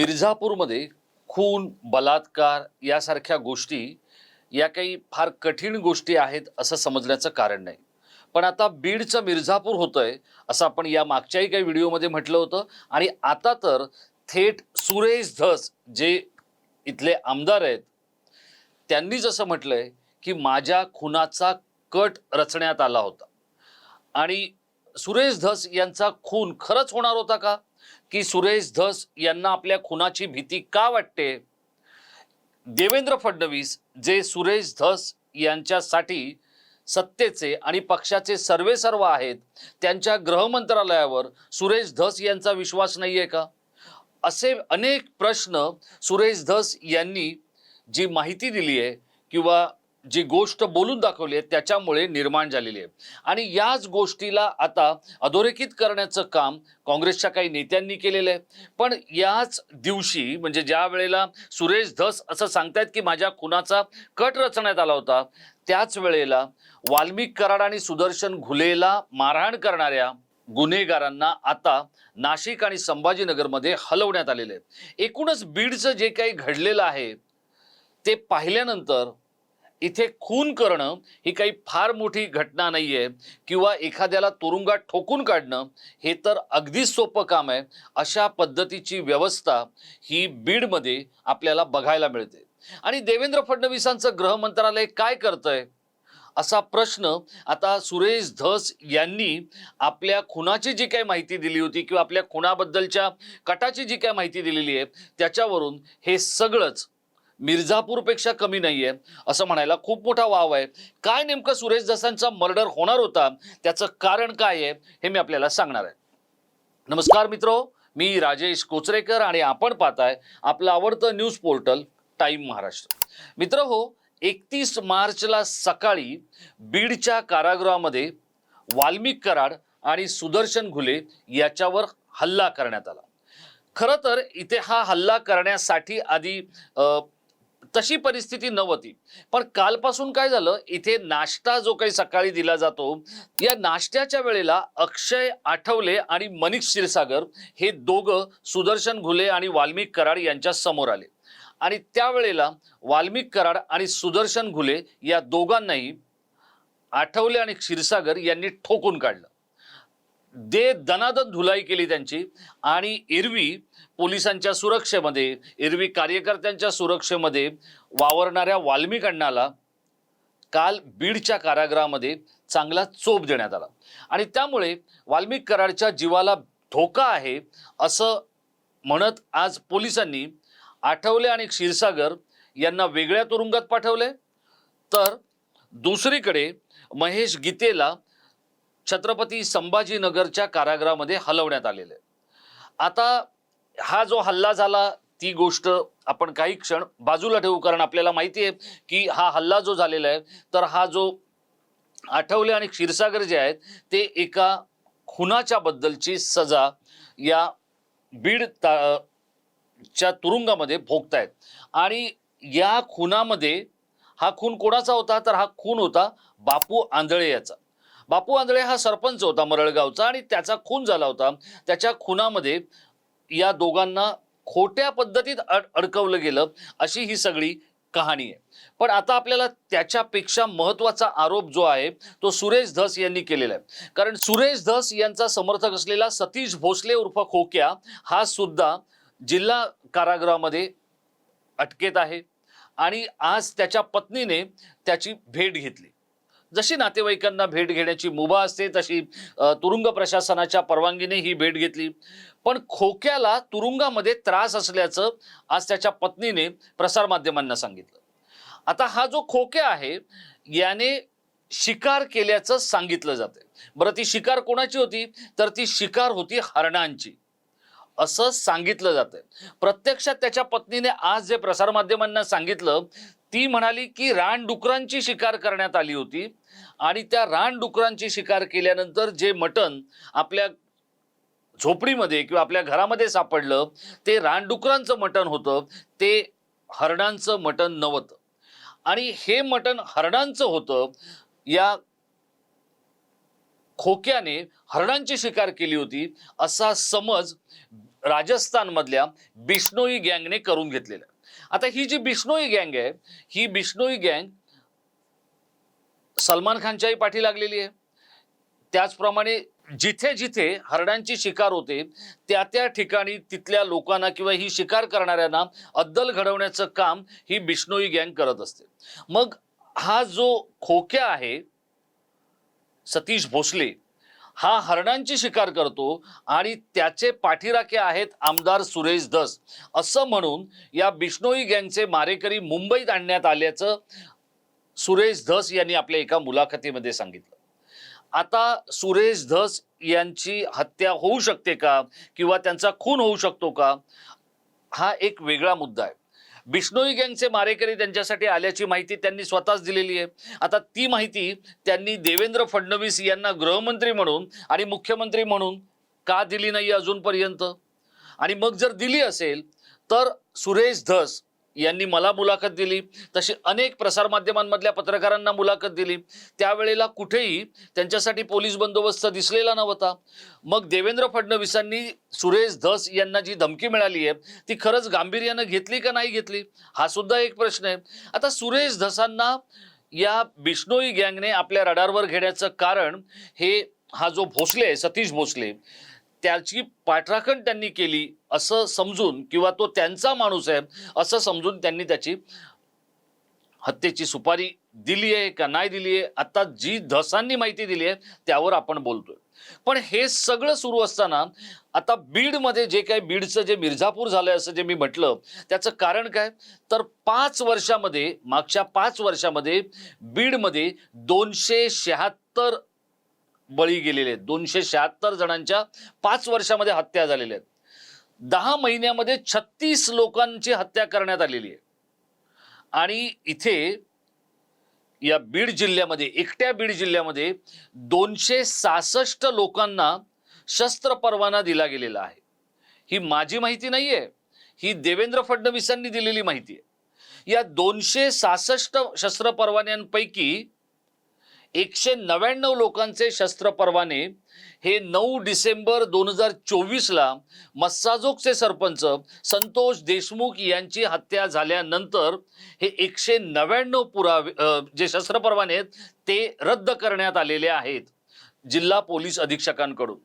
मिर्झापूरमध्ये खून बलात्कार यासारख्या गोष्टी या काही फार कठीण गोष्टी आहेत असं समजण्याचं कारण नाही. पण आता बीडचं मिर्झापूर होतंय असं आपण या मागच्याही काही व्हिडिओमध्ये म्हटलं होतं आणि आता तर थेट सुरेश धस जे इथले आमदार आहेत त्यांनी जसं म्हटलंय की माझ्या खुनाचा कट रचण्यात आला होता. आणि सुरेश धस यांचा खून खरंच होणार होता का? की सुरेश धस यांना आपल्या खुनाची भीती का वाटते? देवेंद्र फडणवीस जे सुरेश धस यांच्यासाठी सत्तेचे आणि पक्षाचे सर्वेसर्व आहेत त्यांच्या गृहमंत्रालयावर सुरेश धस यांचा विश्वास नाही आहे का? असे अनेक प्रश्न सुरेश धस यांनी जी माहिती दिली आहे किंवा जी गोष्ट बोलून दाखवली आहे त्याच्यामुळे निर्माण झालेली आहे. आणि याच गोष्टीला आता अधोरेखित करण्याचं काम काँग्रेसच्या काही नेत्यांनी केलेलं आहे. पण याच दिवशी म्हणजे ज्या वेळेला सुरेश धस असं सांगतायत की माझ्या खुनाचा कट रचण्यात आला होता त्याच वेळेला वाल्मिक कराड आणि सुदर्शन घुलेला मारहाण करणाऱ्या गुन्हेगारांना आता नाशिक आणि संभाजीनगरमध्ये हलवण्यात आलेले आहे. एकूणच बीडचं जे काही घडलेलं आहे ते पाहिल्यानंतर इथे खून करणं ही काही फार मोठी घटना नाही आहे किंवा एखाद्याला तुरुंगात ठोकून काढणं हे तर अगदीच सोपं काम आहे. अशा पद्धतीची व्यवस्था ही बीडमध्ये आपल्याला बघायला मिळते. आणि देवेंद्र फडणवीसांचं गृह मंत्रालय काय करतंय? असा प्रश्न आता सुरेश धस यांनी आपल्या खुनाची जी काही माहिती दिली होती किंवा आपल्या खुनाबद्दलच्या कटाची जी काही माहिती दिलेली आहे त्याच्यावरून हे सगळंच मिर्झापूरपेक्षा कमी नाही आहे असं म्हणायला खूप मोठा वाव आहे. काय नेमकं सुरेश जसांचा मर्डर होणार होता? त्याचं कारण काय आहे? हे मी आपल्याला सांगणार आहे. नमस्कार मित्रो मी राजेश कोचरेकर आणि आपण पाहताय आपलं आवडतं न्यूज पोर्टल टाईम महाराष्ट्र. मित्र हो एकतीस मार्चला सकाळी बीडच्या कारागृहामध्ये वाल्मिक कराड आणि सुदर्शन घुले याच्यावर हल्ला करण्यात आला. खरं तर इथे हा हल्ला करण्यासाठी आधी तशी परिस्थिती नव्हती. पण कालपासून काय झालं? इथे नाश्ता जो काही सकाळी दिला जातो या नाश्त्याच्या वेळेला अक्षय आठवले आणि मनिक क्षीरसागर हे दोघं सुदर्शन घुले आणि वाल्मिक कराड यांच्या समोर आले. आणि त्यावेळेला वाल्मिक कराड आणि सुदर्शन घुले या दोघांनाही आठवले आणि क्षीरसागर यांनी ठोकून काढलं. दे दनादन धुलाई केली त्यांची आणि एरवी पोलिसांच्या सुरक्षेमध्ये एरवी कार्यकर्त्यांच्या सुरक्षेमध्ये वावरणाऱ्या वाल्मिकांनाला काल बीडच्या कारागृहामध्ये चांगला चोप देण्यात आला. आणि त्यामुळे वाल्मिक कराडच्या जीवाला धोका आहे असं म्हणत आज पोलिसांनी आठवले आणि क्षीरसागर यांना वेगळ्या तुरुंगात पाठवले. तर दुसरीकडे महेश गीतेला छत्रपती संभाजीनगरच्या कारागृहामध्ये हलवण्यात आलेलं आहे. आता हा जो हल्ला झाला ती गोष्ट आपण काही क्षण बाजूला ठेवू कारण आपल्याला माहिती आहे की हा हल्ला जो झालेला आहे तर हा जो आठवले आणि क्षीरसागर जे आहेत ते एका खुनाच्या बद्दलची सजा या बीड ता च्या तुरुंगामध्ये भोगतायत. आणि या खुनामध्ये हा खून कोणाचा होता? तर हा खून होता बापू आंधळे याचा. बापू आंधळे हा सरपंच होता मरळगावचा आणि त्याचा खून झाला होता. त्याच्या खुनामध्ये या दोघांना खोट्या पद्धतीत अड अडकवलं गेलं अशी ही सगळी कहाणी आहे. पण आता आपल्याला त्याच्यापेक्षा महत्त्वाचा आरोप जो आहे तो सुरेश धस यांनी केलेला आहे. कारण सुरेश धस यांचा समर्थक असलेला सतीश भोसले उर्फ खोक्या हा सुद्धा जिल्हा कारागृहामध्ये अटकेत आहे. आणि आज त्याच्या पत्नीने त्याची भेट घेतली. जशी नातेवाईकांना भेट घेण्याची मुभा असते तशी तुरुंग प्रशासनाच्या परवानगीने ही भेट घेतली. पण खोक्याला तुरुंगामध्ये त्रास असल्याचं आज त्याच्या पत्नीने प्रसारमाध्यमांना सांगितलं. आता हा जो खोक्या आहे याने शिकार केल्याचं सांगितलं जाते बरं ती शिकार कोणाची होती? तर ती शिकार होती हरणांची. असं सांगितलं जातं प्रत्यक्षात त्याच्या पत्नीने आज जे प्रसारमाध्यमांना सांगितलं ती म्हणाली की रानडुकरांची शिकार करण्यात आली होती आणि त्या रानडुकरांची शिकार केल्यानंतर जे मटण आपल्या झोपडीमध्ये किंवा आपल्या घरामध्ये सापडलं ते रानडुकरांचं मटण होतं ते हरणांचं मटण नव्हतं. आणि हे मटण हरणांचं होतं या खोक्याने हरणांची शिकार केली होती असा समज राजस्थानमधल्या बिष्णोई गँगने करून घेतलेला. आता ही जी बिष्णोई गँग आहे ही बिष्णोई गँग सलमान खानच्याही पाठी लागलेली आहे. त्याचप्रमाणे जिथे जिथे हरणांची शिकार होते त्या त्या ठिकाणी तिथल्या लोकांना किंवा ही शिकार करणाऱ्यांना अद्दल घडवण्याचं काम ही बिष्णोई गँग करत असते. मग हा जो खोक्या आहे सतीश भोसले हा हरणांची शिकार करतो आणि त्याचे पाठीराखे आहेत आमदार सुरेश धस. असं म्हणून या बिष्णोई गँगचे मारेकरी मुंबईत आणण्यात आल्याचं सुरेश धस यांनी आपल्या एका मुलाखतीमध्ये सांगितलं. आता सुरेश धस यांची हत्या होऊ शकते का? किंवा त्यांचा खून होऊ शकतो का? हा एक वेगळा मुद्दा आहे. बिष्णोई गँगचे मारेकरी त्यांच्यासाठी आल्याची माहिती त्यांनी स्वतःच दिलेली आहे. आता ती माहिती त्यांनी देवेंद्र फडणवीस यांना गृहमंत्री म्हणून आणि मुख्यमंत्री म्हणून का दिली नाही अजूनपर्यंत? आणि मग जर दिली असेल तर सुरेश धस यांनी मला मुलाखत दिली. तशी अनेक प्रसारमाध्यमांमधल्या पत्रकारांना मुलाखत दिली. त्यावेळेला कुठेही त्यांच्यासाठी पोलीस बंदोबस्त दिसलेला नव्हता. मग देवेंद्र फडणवीसांनी सुरेश धस यांना जी धमकी मिळाली आहे ती खरंच गांभीर्यानं घेतली का नाही घेतली? हा सुद्धा एक प्रश्न आहे. आता सुरेश धसांना या बिष्णोई गँगने आपल्या रडारवर घेण्याचं कारण हे हा जो भोसले आहे सतीश भोसले त्याची पाठराखण त्यांनी केली. असं समजून किंवा तो त्यांचा माणूस आहे असं समजून त्यांनी त्याची हत्येची सुपारी दिली आहे का नाही दिली आहे आता जी धसांनी माहिती दिली आहे त्यावर आपण बोलतोय. पण हे सगळं सुरू असताना आता बीडमध्ये जे काही बीडचं जे मिर्झापूर झालंय असं जे मी म्हटलं त्याचं कारण काय? तर पाच वर्षामध्ये मागच्या पाच वर्षामध्ये बीडमध्ये दोनशे शहात्तर बळी गेलेले आहेत. दोनशे शहात्तर जणांच्या पाच वर्षामध्ये हत्या झालेल्या आहेत. दहा महिन्यामध्ये छत्तीस लोकांची हत्या करण्यात आलेली आहे. आणि इथे या बीड जिल्ह्यामध्ये एकट्या बीड जिल्ह्यामध्ये दोनशे सहासष्ट लोकांना शस्त्र परवाना दिला गेलेला आहे. ही माझी माहिती नाही आहे ही देवेंद्र फडणवीसांनी दिलेली माहिती आहे. या दोनशे सहासष्ट शस्त्र परवान्यांपैकी एकशे नव्याण्णव लोकांचे शस्त्र परवाने हे नऊ डिसेंबर दोन हजार चोवीसला मस्साजोगचे सरपंच संतोष देशमुख यांची हत्या झाल्यानंतर हे एकशे नव्याण्णव पुरावे जे शस्त्र परवाने आहेत ते रद्द करण्यात आलेले आहेत जिल्हा पोलीस अधीक्षकांकडून.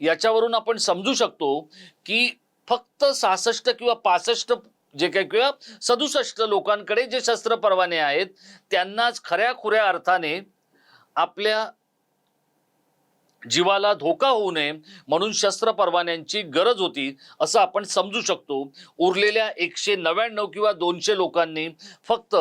याच्यावरून आपण समजू शकतो की फक्त सहासष्ट किंवा पासष्ट जे काही किंवा सदुसष्ट लोकांकडे जे शस्त्र परवाने आहेत त्यांनाच खऱ्या खुऱ्या अर्थाने आपल्या जीवाला धोका होऊ नये म्हणून शस्त्र परवान्यांची गरज होती असं आपण समजू शकतो. उरलेल्या एकशे नव्याण्णव किंवा दोनशे लोकांनी फक्त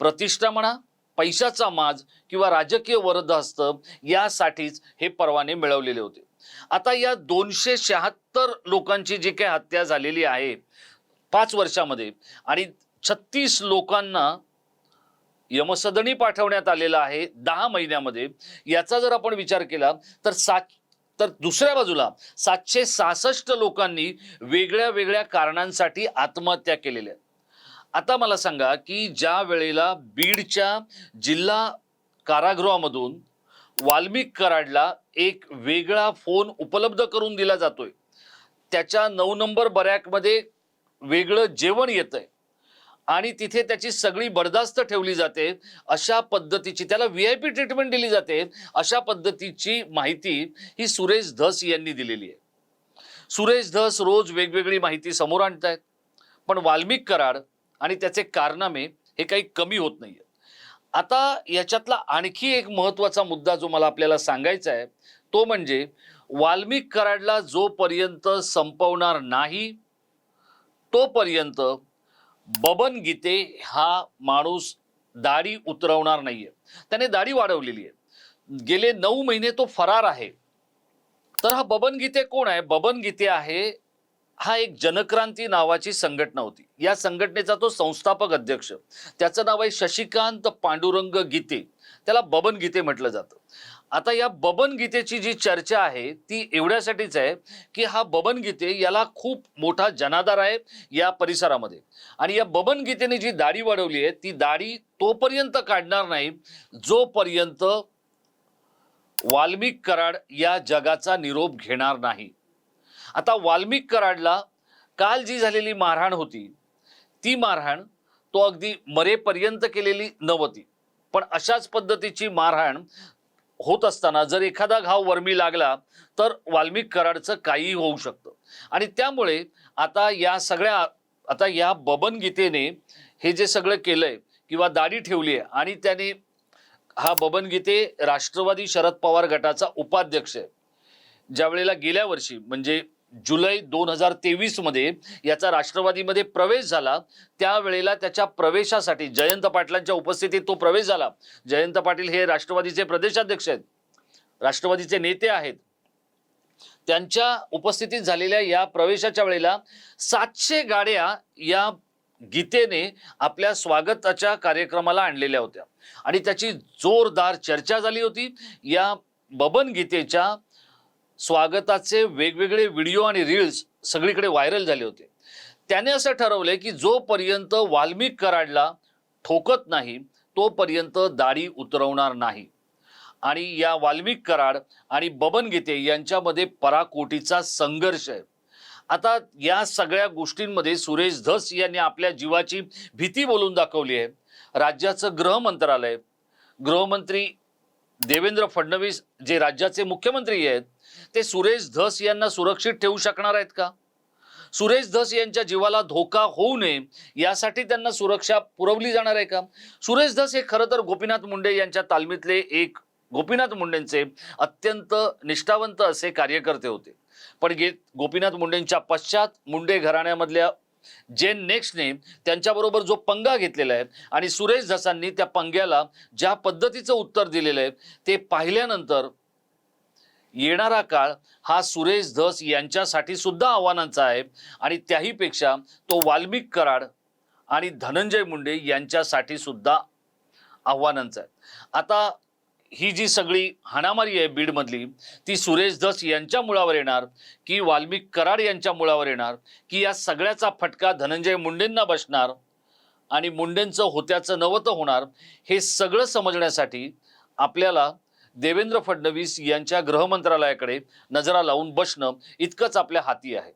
प्रतिष्ठा म्हणा पैशाचा माज किंवा राजकीय वरदहस्त यासाठीच हे परवाने मिळवलेले होते. आता या दोनशे शहात्तर लोकांची जी काही हत्या झालेली आहे पाच वर्षामध्ये आणि छत्तीस लोकांना यमसदनी पाठवण्यात आलेला आहे दहा महिन्यामध्ये. याचा जर आपण विचार केला तर सात तर दुसऱ्या बाजूला सातशे सहासष्ट लोकांनी वेगळ्या वेगळ्या कारणांसाठी आत्महत्या केलेल्या आहेत. आता मला सांगा की ज्या वेळेला बीडच्या जिल्हा कारागृहामधून वाल्मिक कराडला एक वेगळा फोन उपलब्ध करून दिला जातोय त्याच्या नऊ नंबर बऱ्याकमध्ये वेगळं जेवण येतंय. आणि तिथे त्याची सगळी बर्दास्त ठेवली जाते अशा पद्धतीची त्याला व्ही आय पी ट्रीटमेंट दिली जाते अशा पद्धतीची माहिती ही सुरेश धस यांनी दिलेली आहे. सुरेश धस रोज वेगवेगळी माहिती समोर आणतायत पण वाल्मिक कराड आणि त्याचे कारनामे हे काही कमी होत नाही आता याच्यातला आणखी एक महत्त्वाचा मुद्दा जो मला आपल्याला सांगायचा आहे तो म्हणजे वाल्मिक कराडला जोपर्यंत संपवणार नाही तोपर्यंत बबन गीते हा माणूस दाढी उतरवणार नाहीये. त्याने दाढी वाढवलेली आहे. गेले नऊ महिने तो फरार आहे. तर हा बबन गीते कोण आहे? बबन गीते आहे हा एक जनक्रांती नावाची संघटना होती. या संघटनेचा तो संस्थापक अध्यक्ष. त्याचं नाव आहे शशिकांत पांडुरंग गीते. त्याला बबन गीते म्हटलं जातं. आता या बबन गीतेची जी चर्चा आहे ती एवढ्यासाठीच आहे की हा बबन गीते याला खूप मोठा जनाधार आहे या परिसरामध्ये. आणि या बबन गीतेने जी दाढी वाढवली आहे ती दाढी तोपर्यंत काढणार नाही जोपर्यंत वाल्मिक कराड या जगाचा निरोप घेणार नाही. आता वाल्मिक कराडला काल जी झालेली मारहाण होती ती मारहाण तो अगदी मरेपर्यंत केलेली नव्हती. पण अशाच पद्धतीची मारहाण होत असताना जर एखादा घाव वर्मी लागला तर वाल्मिक कराडचं काहीही होऊ शकतं. आणि त्यामुळे आता या सगळ्या आता या बबन गीतेने हे जे सगळं केलंय किंवा दाढी ठेवली आहे आणि त्याने हा बबन गीते राष्ट्रवादी शरद पवार गटाचा उपाध्यक्ष आहे. ज्या वेळेला गेल्या वर्षी म्हणजे जुलै दोन हजार तेवीसमध्ये याचा राष्ट्रवादीमध्ये प्रवेश झाला. त्यावेळेला त्याच्या प्रवेशासाठी जयंत पाटलांच्या उपस्थितीत तो प्रवेश झाला. जयंत पाटील हे राष्ट्रवादीचे प्रदेशाध्यक्ष आहेत. राष्ट्रवादीचे नेते आहेत. त्यांच्या उपस्थितीत झालेल्या या प्रवेशाच्या वेळेला सातशे गाड्या या गीतेने आपल्या स्वागताच्या कार्यक्रमाला आणलेल्या होत्या. आणि त्याची जोरदार चर्चा झाली होती. या बबन गीतेच्या स्वागताचे वेगवेगळे व्हिडिओ आणि रील्स सगळीकडे व्हायरल झाले होते. त्याने असं ठरवलंय की जोपर्यंत वाल्मिक कराडला ठोकत नाही तोपर्यंत दाढी उतरवणार नाही. आणि या वाल्मिक कराड आणि बबन गीते यांच्यामध्ये पराकोटीचा संघर्ष आहे. आता या सगळ्या गोष्टींमध्ये सुरेश धस यांनी आपल्या जीवाची भीती बोलून दाखवली आहे. राज्याचं गृहमंत्रालय गृहमंत्री देवेंद्र फडणवीस जे राज्याचे मुख्यमंत्री आहेत ते सुरेश धस यांना सुरक्षित ठेवू शकणार आहेत का? सुरेश धस यांच्या जीवाला धोका होऊ नये यासाठी त्यांना सुरक्षा पुरवली जाणार आहे का? सुरेश धस हे खरं तर गोपीनाथ मुंडे यांच्या तालमीतले एक गोपीनाथ मुंडेंचे अत्यंत निष्ठावंत असे कार्यकर्ते होते. पण गे गोपीनाथ मुंडेंच्या पश्चात मुंडे घराण्यामधल्या जेन नेक्स्टने त्यांच्याबरोबर जो पंगा घेतलेला आहे आणि सुरेश धसांनी त्या पंग्याला ज्या पद्धतीचं उत्तर दिलेलं आहे ते पाहिल्यानंतर येणारा काळ हा सुरेश धस यांच्यासाठी सुद्धा आव्हानांचा आहे. आणि त्याहीपेक्षा तो वाल्मिक कराड आणि धनंजय मुंडे यांच्यासाठी सुद्धा आव्हानांचा आहे. आता ही जी सगळी हाणामारी आहे बीडमधली ती सुरेश धस यांच्या मुळावर येणार की वाल्मिक कराड यांच्या मुळावर येणार की या सगळ्याचा फटका धनंजय मुंडेंना बसणार आणि मुंडेंचं होत्याचं नवतं होणार हे सगळं समजण्यासाठी आपल्याला देवेंद्र फडणवीस यांच्या गृहमंत्रालयाकडे नजरा लावून बसणं इतकंच आपल्या हाती आहे.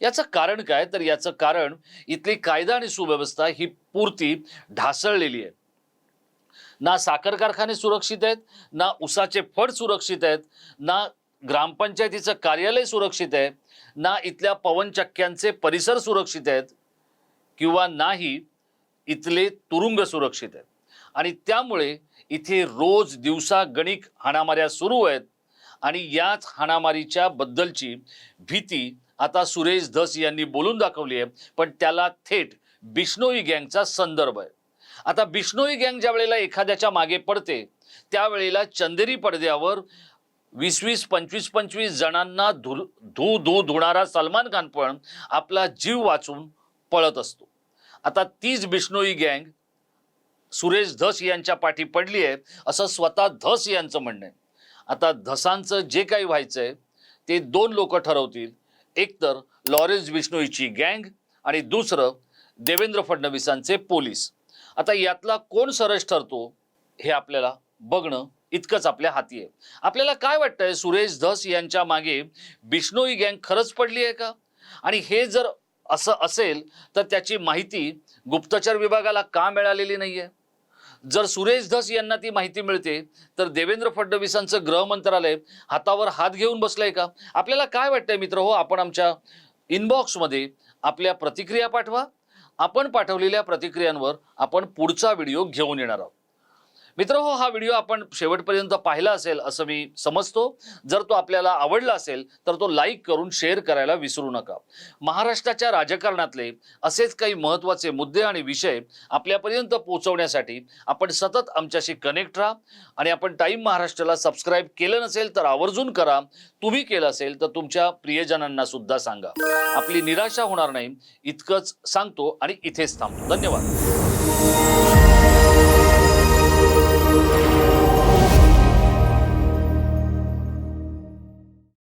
याचं कारण काय? तर याचं कारण इथली कायदा आणि सुव्यवस्था ही पूर्ती ढासळलेली आहे. ना साखर कारखाने सुरक्षित आहेत ना उसाचे फड सुरक्षित आहेत ना ग्रामपंचायतीचं कार्यालय सुरक्षित आहे ना इथल्या पवनचक्क्यांचे परिसर सुरक्षित आहेत किंवा नाही इथले तुरुंग सुरक्षित आहेत. आणि त्यामुळे इथे रोज दिवसा गणिक हाणामाऱ्या सुरू आहेत आणि याच हाणामारीच्या बद्दलची भीती आता सुरेश धस यांनी बोलून दाखवली आहे पण त्याला थेट बिष्णोई गँगचा संदर्भ आहे. आता बिष्णोई गँग ज्या वेळेला एखाद्याच्या मागे पडते त्यावेळेला चंदेरी पडद्यावर वीस वीस पंचवीस पंचवीस जणांना धु धू धू धुणारा सलमान खान पण आपला जीव वाचून पळत असतो. आता तीच बिष्णोई गँग सुरेश धस यांच्या पाठी पडली आहे असं स्वतः धस यांचं म्हणणं आहे. आता धसांचं जे काही व्हायचंय ते दोन लोक ठरवतील. एकतर लॉरेन्स बिष्णोईची गँग आणि दुसरं देवेंद्र फडणवीसांचे पोलीस. आता यातला कोण सरस ठरतो हे आपल्याला बघणं इतकंच आपल्या हाती आहे. आपल्याला काय वाटतंय सुरेश धस यांच्या मागे बिष्णोई गँग खरंच पडली आहे का? आणि हे जर असं असेल तर त्याची माहिती गुप्तचर विभागाला का मिळालेली नाही आहे जर सुरेश धस यांना ती माहिती मिळते तर देवेंद्र फडणवीसांचं गृह मंत्रालय हातावर हात घेऊन बसलंय का? आपल्याला काय वाटतंय मित्र हो आपण आमच्या इनबॉक्समध्ये आपल्या प्रतिक्रिया पाठवा. आपण पाठवलेल्या प्रतिक्रियांवर आपण पुढचा व्हिडिओ घेऊन येणार आहोत. मित्र हो हा व्हिडिओ आपण शेवटपर्यंत पाहिला असेल असं मी समजतो. जर तो आपल्याला आवडला असेल तर तो लाईक करून शेअर करायला विसरू नका. महाराष्ट्राच्या राजकारणातले असेच काही महत्त्वाचे मुद्दे आणि विषय आपल्यापर्यंत पोहोचवण्यासाठी आपण सतत आमच्याशी कनेक्ट राहा. आणि आपण टाईम महाराष्ट्राला सबस्क्राईब केलं नसेल तर आवर्जून करा. तुम्ही केलं असेल तर तुमच्या प्रियजनांना सुद्धा सांगा. आपली निराशा होणार नाही. इतकंच सांगतो आणि इथेच थांबतो. धन्यवाद.